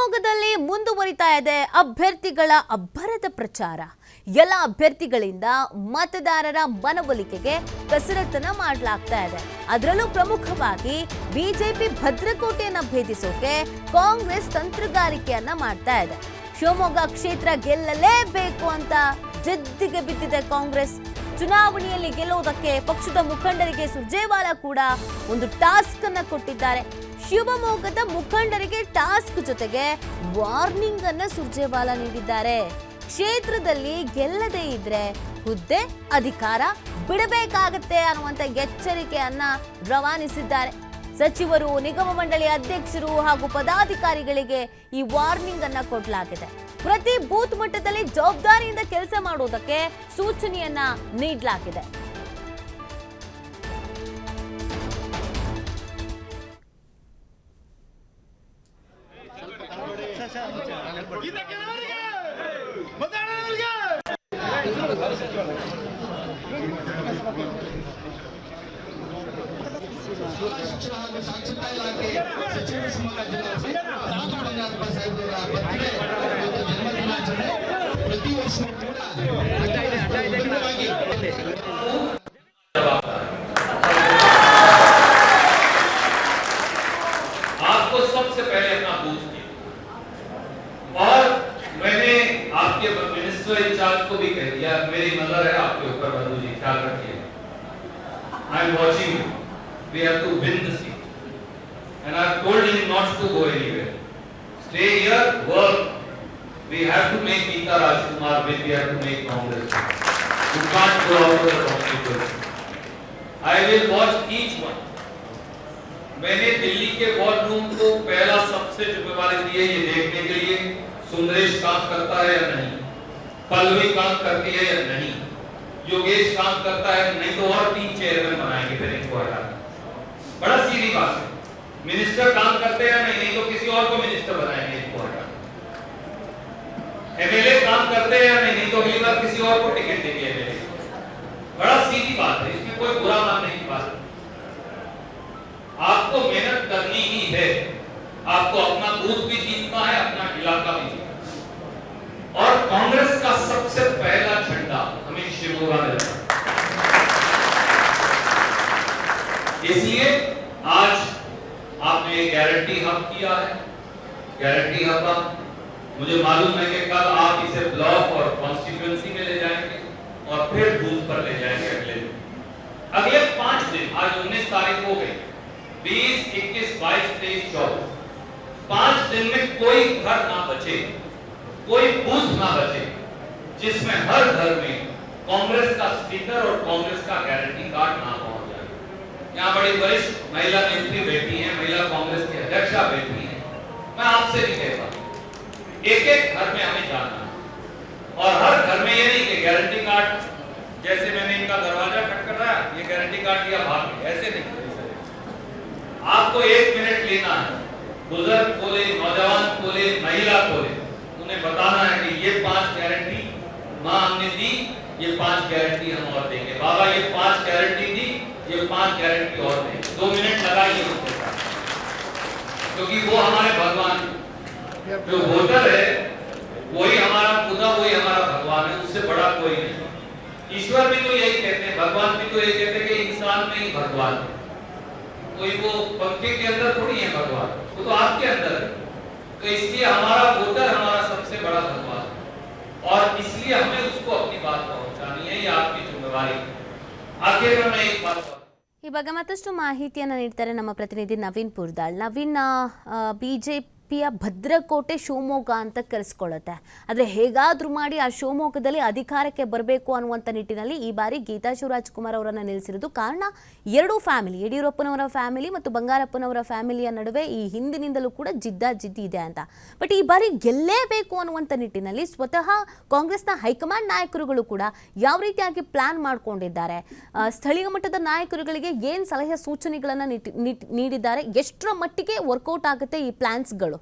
ಶಿವಮೊಗ್ಗದಲ್ಲಿ ಮುಂದುವರಿತಾ ಇದೆ ಅಭ್ಯರ್ಥಿಗಳ ಅಬ್ಬರದ ಪ್ರಚಾರ. ಎಲ್ಲ ಅಭ್ಯರ್ಥಿಗಳಿಂದ ಮತದಾರರ ಮನವೊಲಿಕೆಗೆ ಕಸರತ್ತನ ಮಾಡಲಾಗ್ತಾ ಇದೆ. ಅದರಲ್ಲೂ ಪ್ರಮುಖವಾಗಿ ಬಿಜೆಪಿ ಭದ್ರಕೋಟೆಯನ್ನ ಭೇದಿಸೋಕೆ ಕಾಂಗ್ರೆಸ್ ತಂತ್ರಗಾರಿಕೆಯನ್ನ ಮಾಡ್ತಾ ಇದೆ. ಶಿವಮೊಗ್ಗ ಕ್ಷೇತ್ರ ಗೆಲ್ಲಲೇಬೇಕು ಅಂತ ಜಿದ್ದಿಗೆ ಬಿದ್ದಿದೆ ಕಾಂಗ್ರೆಸ್. ಚುನಾವಣೆಯಲ್ಲಿ ಗೆಲ್ಲುವುದಕ್ಕೆ ಪಕ್ಷದ ಮುಖಂಡರಿಗೆ ಸುರ್ಜೇವಾಲಾ ಕೂಡ ಒಂದು ಟಾಸ್ಕ್ ಅನ್ನ ಕೊಟ್ಟಿದ್ದಾರೆ. ಶಿವಮೊಗ್ಗದ ಮುಖಂಡರಿಗೆ ಟಾಸ್ಕ್ ಜೊತೆಗೆ ವಾರ್ನಿಂಗ್ ಅನ್ನ ಸುರ್ಜೇವಾಲಾ ನೀಡಿದ್ದಾರೆ. ಕ್ಷೇತ್ರದಲ್ಲಿ ಗೆಲ್ಲದೇ ಇದ್ರೆ ಹುದ್ದೆ, ಅಧಿಕಾರ ಬಿಡಬೇಕಾಗತ್ತೆ ಅನ್ನುವಂತ ಎಚ್ಚರಿಕೆಯನ್ನ ರವಾನಿಸಿದ್ದಾರೆ. ಸಚಿವರು, ನಿಗಮ ಮಂಡಳಿ ಅಧ್ಯಕ್ಷರು ಹಾಗೂ ಪದಾಧಿಕಾರಿಗಳಿಗೆ ಈ ವಾರ್ನಿಂಗ್ ಅನ್ನ ಕೊಡಲಾಗಿದೆ. ಪ್ರತಿ ಬೂತ್ ಮಟ್ಟದಲ್ಲಿ ಜವಾಬ್ದಾರಿಯಿಂದ ಕೆಲಸ ಮಾಡುವುದಕ್ಕೆ ಸೂಚನೆಯನ್ನ ನೀಡಲಾಗಿದೆ. आपको सबसे पहले अपना बूथ और मैंने आपके मिनिस्टर इंचार्ज को भी कह दिया, मेरी नज़र है, आपके ऊपर बंधु जी ख्याल रखिए I am watching you we have to win the seat. And I've told him not to go anywhere. Stay here, work. We have to make Geeta Rajkumar win, we have to make Congress. You can't go out of the constituency. I will watch each one. मैंने दिल्ली के वॉलरूम को पहला सबसे जिम्मेवारी दी है ये देखने के लिए सुंदरेश काम करता है या नहीं पल्लवी काम करती है या नहीं योगेश काम करता है नहीं तो और तीन चेयरमैन बनाएँगे फिर इनको हटाना बड़ा सीधी बात है। मिनिस्टर काम करते हैं नहीं नहीं तो किसी और को मिनिस्टर बनाएँगे इनको हटा एमएलए काम करते हैं या नहीं नहीं तो अगली बार किसी और को टिकट देंगे एमएलए बड़ा सीधी बात है, इसमें कोई बुरा मानने की बात आपको मेहनत करनी ही है। आपको अपना दूध भी जीतना है अपना इलाका भी जीतना है। और कांग्रेस का सबसे पहला झंडा हमें शिवमोगा में लगा इसलिए आज आपने ये गारंटी हब किया है गारंटी आप मुझे मालूम है कि कल आप इसे ब्लॉक और कॉन्स्टिट्यूएंसी में ले जाएँगे और फिर बूथ पर ले जाएँगे अगले दिन। अगले पाँच दिन, आज उन्नीस तारीख हो गई। बीस, इक्कीस, बाईस, तेईस, चौबीस। पाँच दिन में कोई घर ना बचे, कोई बूथ ना बचे, जिसमें हर घर में कांग्रेस का स्पीकर और कांग्रेस का गारंटी कार्ड ना पहुँच जाए। यहाँ बड़ी वरिष्ठ महिला मंत्री बैठी हैं महिला कांग्रेस की अध्यक्षा बैठी हैं मैं आपसे भी कहता। एक एक घर में हमें जाना है। और हर घर में ये नहीं कि गारंटी कार्ड जैसे मैंने इनका दरवाज़ा खटखटाया ये गारंटी कार्ड दिया भाग ऐसे नहीं। आपको एक मिनट लेना है। बुज़ुर्ग खोले नौजवान खोले महिला खोले उन्हें बताना है कि ये पाँच गारंटी माँ हमने दी, ये पाँच गारंटी हम और देंगे। बाबा, ये पाँच गारंटी दी, ये पाँच गारंटी और देंगे। दो मिनट लगाइए क्योंकि वो हमारे भगवान। जो वोटर है, वही हमारा खुदा, वही हमारा भगवान है, उससे बड़ा कोई नहीं। ईश्वर भी तो यही कहते हैं, भगवान भी तो यही कहते हैं कि इंसान में ही भगवान है। कोई वो पंखे के अंदर थोड़ी है भगवान, वो तो आपके अंदर है। तो इसलिए हमारा वोटर हमारा सबसे बड़ा भगवान। है और इसलिए हमें उसको अपनी बात पहुंचानी है, ये आपकी जिम्मेवारी आखिर में मैं एक बात ಈ ಬಗ್ಗೆ ಮತ್ತಷ್ಟು ಮಾಹಿತಿಯನ್ನು ನೀಡ್ತಾರೆ ನಮ್ಮ ಪ್ರತಿನಿಧಿ ನವೀನ್ ಪುರ್ದಾಳ್. ನವೀನ್ ಬಿಜೆಪಿಯ ಭದ್ರಕೋಟೆ ಶಿವಮೊಗ್ಗ ಅಂತ ಕರೆಸ್ಕೊಳ್ಳುತ್ತೆ. ಆದರೆ ಹೇಗಾದರೂ ಮಾಡಿ ಆ ಶಿವಮೊಗ್ಗದಲ್ಲಿ ಅಧಿಕಾರಕ್ಕೆ ಬರಬೇಕು ಅನ್ನುವಂಥ ನಿಟ್ಟಿನಲ್ಲಿ ಈ ಬಾರಿ ಗೀತಾ ಶಿವರಾಜ್ಕುಮಾರ್ ಅವರನ್ನು ನಿಲ್ಲಿಸಿರೋದು ಕಾರಣ. ಎರಡೂ ಫ್ಯಾಮಿಲಿ, ಯಡಿಯೂರಪ್ಪನವರ ಫ್ಯಾಮಿಲಿ ಮತ್ತು ಬಂಗಾರಪ್ಪನವರ ಫ್ಯಾಮಿಲಿಯ ನಡುವೆ ಈ ಹಿಂದಿನಿಂದಲೂ ಕೂಡ ಜಿದ್ದಾಜಿದ್ದಿ ಇದೆ ಅಂತ. ಬಟ್ ಈ ಬಾರಿ ಗೆಲ್ಲೇಬೇಕು ಅನ್ನುವಂಥ ನಿಟ್ಟಿನಲ್ಲಿ ಸ್ವತಃ ಕಾಂಗ್ರೆಸ್ನ ಹೈಕಮಾಂಡ್ ನಾಯಕರುಗಳು ಕೂಡ ಯಾವ ರೀತಿಯಾಗಿ ಪ್ಲಾನ್ ಮಾಡ್ಕೊಂಡಿದ್ದಾರೆ. ಸ್ಥಳೀಯ ಮಟ್ಟದ ನಾಯಕರುಗಳಿಗೆ ಏನು ಸಲಹೆ ಸೂಚನೆಗಳನ್ನು ನೀಡಿದ್ದಾರೆ, ಎಷ್ಟರ ಮಟ್ಟಿಗೆ ವರ್ಕೌಟ್ ಆಗುತ್ತೆ ಈ ಪ್ಲಾನ್ಸ್ಗಳು?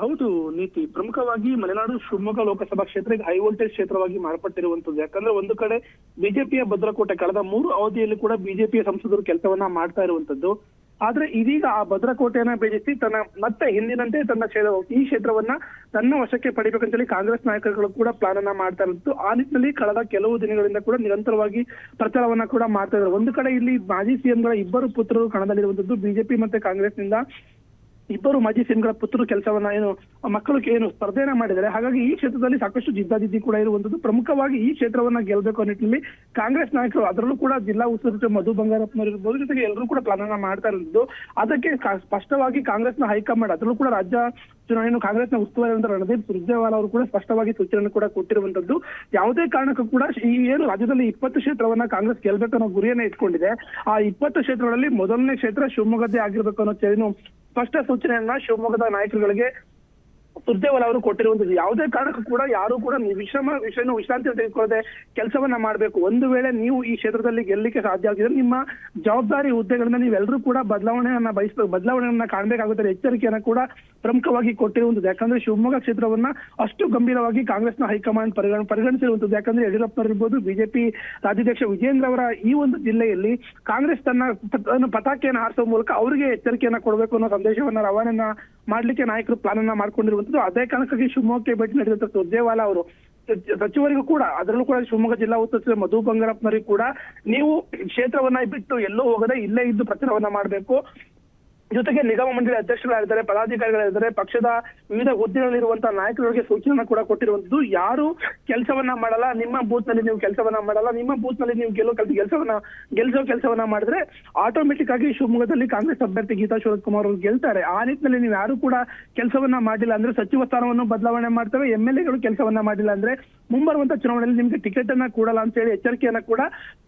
ಹೌದು ನೀತಿ. ಪ್ರಮುಖವಾಗಿ ಮಲೆನಾಡು ಶಿವಮೊಗ್ಗ ಲೋಕಸಭಾ ಕ್ಷೇತ್ರಕ್ಕೆ ಹೈ ವೋಲ್ಟೇಜ್ ಕ್ಷೇತ್ರವಾಗಿ ಮಾರ್ಪಟ್ಟಿರುವಂತದ್ದು ಯಾಕಂದ್ರೆ ಒಂದು ಕಡೆ ಬಿಜೆಪಿಯ ಭದ್ರಕೋಟೆ ಕಳೆದ ಮೂರು ಅವಧಿಯಲ್ಲಿ ಕೂಡ ಬಿಜೆಪಿಯ ಸಂಸದರು ಕೆಲಸವನ್ನ ಮಾಡ್ತಾ ಇರುವಂತದ್ದು ಆದ್ರೆ ಇದೀಗ ಆ ಭದ್ರಕೋಟೆಯನ್ನ ಬೇಜಿಸಿ ತನ್ನ ಮತ್ತೆ ಹಿಂದಿನಂತೆ ತನ್ನ ಕ್ಷೇತ್ರ, ಈ ಕ್ಷೇತ್ರವನ್ನ ತನ್ನ ವಶಕ್ಕೆ ಪಡಿಬೇಕಂತೇಳಿ ಕಾಂಗ್ರೆಸ್ ನಾಯಕರುಗಳು ಕೂಡ ಪ್ಲಾನ್ ಅನ್ನ ಮಾಡ್ತಾ ಇರುತ್ತು ಆ ನಿಟ್ಟಿನಲ್ಲಿ ಕಳೆದ ಕೆಲವು ದಿನಗಳಿಂದ ಕೂಡ ನಿರಂತರವಾಗಿ ಪ್ರಚಾರವನ್ನ ಕೂಡ ಮಾಡ್ತಾ ಇದ್ದಾರೆ. ಒಂದು ಕಡೆ ಇಲ್ಲಿ ಮಾಜಿ ಸಿಎಂಗಳ ಇಬ್ಬರು ಪುತ್ರರು ಕಣದಲ್ಲಿರುವಂತದ್ದು ಬಿಜೆಪಿ ಮತ್ತೆ ಕಾಂಗ್ರೆಸ್ನಿಂದ ಇಬ್ಬರು ಮಾಜಿ ಸಿಎಂಗಳ ಪುತ್ರರು ಕೆಲಸವನ್ನ ಏನು ಮಕ್ಕಳು ಏನು ಸ್ಪರ್ಧೆಯನ್ನ ಮಾಡಿದ್ದಾರೆ. ಹಾಗಾಗಿ ಈ ಕ್ಷೇತ್ರದಲ್ಲಿ ಸಾಕಷ್ಟು ಜಿದ್ದಾದಿದ್ದಿ ಕೂಡ ಇರುವಂತದ್ದು. ಪ್ರಮುಖವಾಗಿ ಈ ಕ್ಷೇತ್ರವನ್ನ ಗೆಲ್ಬೇಕು ಅನ್ನೋ ನಿಟ್ಟಿನಲ್ಲಿ ಕಾಂಗ್ರೆಸ್ ನಾಯಕರು, ಅದರಲ್ಲೂ ಕೂಡ ಜಿಲ್ಲಾ ಉಸ್ತುವಾರಿ ಮಧು ಬಂಗಾರಪ್ಪನವರು ಇರ್ಬೋದು, ಜೊತೆಗೆ ಎಲ್ಲರೂ ಕೂಡ ಪ್ಲಾನ್ ಮಾಡ್ತಾ ಇರೋದು. ಅದಕ್ಕೆ ಸ್ಪಷ್ಟವಾಗಿ ಸ್ಪಷ್ಟವಾಗಿ ಕಾಂಗ್ರೆಸ್ನ ಹೈಕಮಾಂಡ್, ಅದರಲ್ಲೂ ಕೂಡ ರಾಜ್ಯ ಚುನಾವಣೆ ಕಾಂಗ್ರೆಸ್ನ ಉಸ್ತುವಾರಿ ಅಂತ ರಣದೀಪ್ ಸುರ್ಜೇವಾಲಾ ಅವರು ಕೂಡ ಸ್ಪಷ್ಟವಾಗಿ ಸೂಚನೆ ಕೂಡ ಕೊಟ್ಟಿರುವಂತದ್ದು. ಯಾವುದೇ ಕಾರಣಕ್ಕೂ ಕೂಡ ಈ ಏನು ರಾಜ್ಯದಲ್ಲಿ ಇಪ್ಪತ್ತು ಕ್ಷೇತ್ರವನ್ನ ಕಾಂಗ್ರೆಸ್ ಗೆಲ್ಬೇಕು ಅನ್ನೋ ಗುರಿಯನ್ನ ಇಟ್ಕೊಂಡಿದೆ. ಆ ಇಪ್ಪತ್ತು ಕ್ಷೇತ್ರಗಳಲ್ಲಿ ಮೊದಲನೇ ಕ್ಷೇತ್ರ ಶಿವಮೊಗ್ಗದ್ದೇ ಆಗಿರ್ಬೇಕು ಅನ್ನೋ ಏನು ಸ್ಪಷ್ಟ ಸೂಚನೆಯನ್ನ ಶಿವಮೊಗ್ಗದ ನಾಯಕರುಗಳಿಗೆ ಸುರ್ಜೇವಾಲ ಅವರು ಕೊಟ್ಟಿರುವಂತದ್ದು ಯಾವುದೇ ಕಾರಣಕ್ಕೂ ಕೂಡ ಯಾರು ಕೂಡ ವಿಶ್ರಮ ವಿಷಯ ವಿಶ್ರಾಂತಿ ತೆಗೆದುಕೊಳ್ಳದೆ ಕೆಲಸವನ್ನ ಮಾಡಬೇಕು. ಒಂದು ವೇಳೆ ನೀವು ಈ ಕ್ಷೇತ್ರದಲ್ಲಿ ಗೆಲ್ಲಲಿಕ್ಕೆ ಸಾಧ್ಯ ಆಗಿದ್ರೆ ನಿಮ್ಮ ಜವಾಬ್ದಾರಿ ಹುದ್ದೆಗಳನ್ನ ನೀವೆಲ್ಲರೂ ಕೂಡ ಬದಲಾವಣೆಯನ್ನ ಬಯಸ್ಬೇಕು. ಬದಲಾವಣೆಯನ್ನ ಕಾಣಬೇಕಾಗುತ್ತದೆ ಎಚ್ಚರಿಕೆಯನ್ನ ಕೂಡ ಪ್ರಮುಖವಾಗಿ ಕೊಟ್ಟಿರುವಂತದ್ದು ಯಾಕಂದ್ರೆ ಶಿವಮೊಗ್ಗ ಕ್ಷೇತ್ರವನ್ನ ಅಷ್ಟು ಗಂಭೀರವಾಗಿ ಕಾಂಗ್ರೆಸ್ನ ಹೈಕಮಾಂಡ್ ಪರಿಗಣ ಪರಿಗಣಿಸಿರುವಂತದ್ದು ಯಾಕಂದ್ರೆ ಯಡಿಯೂರಪ್ಪ ಇರ್ಬೋದು, ಬಿಜೆಪಿ ರಾಜ್ಯಾಧ್ಯಕ್ಷ ವಿಜೇಂದ್ರ ಅವರ ಈ ಒಂದು ಜಿಲ್ಲೆಯಲ್ಲಿ ಕಾಂಗ್ರೆಸ್ ತನ್ನ ಪತಾಕೆಯನ್ನು ಹಾರಿಸುವ ಮೂಲಕ ಅವರಿಗೆ ಎಚ್ಚರಿಕೆಯನ್ನ ಕೊಡಬೇಕು ಅನ್ನೋ ಸಂದೇಶವನ್ನ ರವಾನೆಯನ್ನ ಮಾಡ್ಲಿಕ್ಕೆ ನಾಯಕರು ಪ್ಲಾನ್ ಅನ್ನ ಮಾಡ್ಕೊಂಡಿರುವಂತದ್ದು ಅದೇ ಕಾರಣಕ್ಕಾಗಿ ಶಿವಮೊಗ್ಗಕ್ಕೆ ಭೇಟಿ ನೀಡಿದಂತ ಸುರ್ಜೇವಾಲಾ ಅವರು ಸಚಿವರಿಗೂ ಕೂಡ ಅದರಲ್ಲೂ ಕೂಡ ಶಿವಮೊಗ್ಗ ಜಿಲ್ಲಾ ಉಸ್ತುವಾರಿ ಮಧು ಬಂಗಾರಪ್ಪನವರಿಗೂ ಕೂಡ ನೀವು ಕ್ಷೇತ್ರವನ್ನ ಬಿಟ್ಟು ಎಲ್ಲೋ ಹೋಗದೆ ಇಲ್ಲೇ ಇದ್ದು ಪ್ರಚಾರವನ್ನ ಮಾಡಬೇಕು. ಜೊತೆಗೆ ನಿಗಮ ಮಂಡಳಿ ಅಧ್ಯಕ್ಷರಾಗಿದ್ದಾರೆ ಪದಾಧಿಕಾರಿಗಳಿದ್ದಾರೆ ಪಕ್ಷದ ವಿವಿಧ ಹುದ್ದೆಗಳಲ್ಲಿರುವಂತಹ ನಾಯಕರಿಗೆ ಸೂಚನೆ ಕೂಡ ಕೊಟ್ಟಿರುವಂತದ್ದು ಯಾರು ಕೆಲಸವನ್ನ ಮಾಡಲ್ಲ. ನಿಮ್ಮ ಬೂತ್ನಲ್ಲಿ ನೀವು ಕೆಲಸವನ್ನ ಮಾಡಲ್ಲ. ನಿಮ್ಮ ಬೂತ್ನಲ್ಲಿ ನೀವು ಗೆಲ್ಲೋ ಕೆಲಸವನ್ನ, ಗೆಲ್ಸೋ ಕೆಲಸವನ್ನ ಮಾಡಿದ್ರೆ ಆಟೋಮೆಟಿಕ್ ಆಗಿ ಶಿವಮೊಗ್ಗದಲ್ಲಿ ಕಾಂಗ್ರೆಸ್ ಅಭ್ಯರ್ಥಿ ಗೀತಾ ಶಿವಕುಮಾರ್ ಅವರು ಗೆಲ್ತಾರೆ. ಆ ನಿಟ್ಟಿನಲ್ಲಿ ನೀವು ಯಾರು ಕೂಡ ಕೆಲಸವನ್ನ ಮಾಡಿಲ್ಲ ಅಂದ್ರೆ ಸಚಿವ ಸ್ಥಾನವನ್ನು ಬದಲಾವಣೆ ಮಾಡ್ತವೆ. ಎಂ ಎಲ್ ಎಗಳು ಕೆಲಸವನ್ನ ಮಾಡಿಲ್ಲ ಅಂದ್ರೆ ಮುಂಬರುವಂತ ಚುನಾವಣೆಯಲ್ಲಿ ನಿಮ್ಗೆ ಟಿಕೆಟ್ ಅನ್ನ ಕೊಡಲ್ಲ ಅಂತ ಹೇಳಿ ಎಚ್ಚರಿಕೆಯನ್ನ ಕೂಡ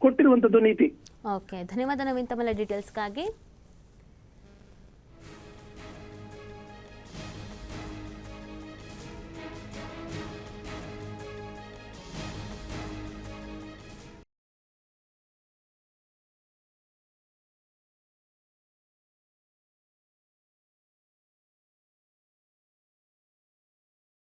ಕೊಟ್ಟಿರುವಂತದ್ದು ನೀತಿ. ಓಕೆ, ಧನ್ಯವಾದ ನವೀನ್ ತಮ್ಮ ಡೀಟೇಲ್ಸ್ಗಾಗಿ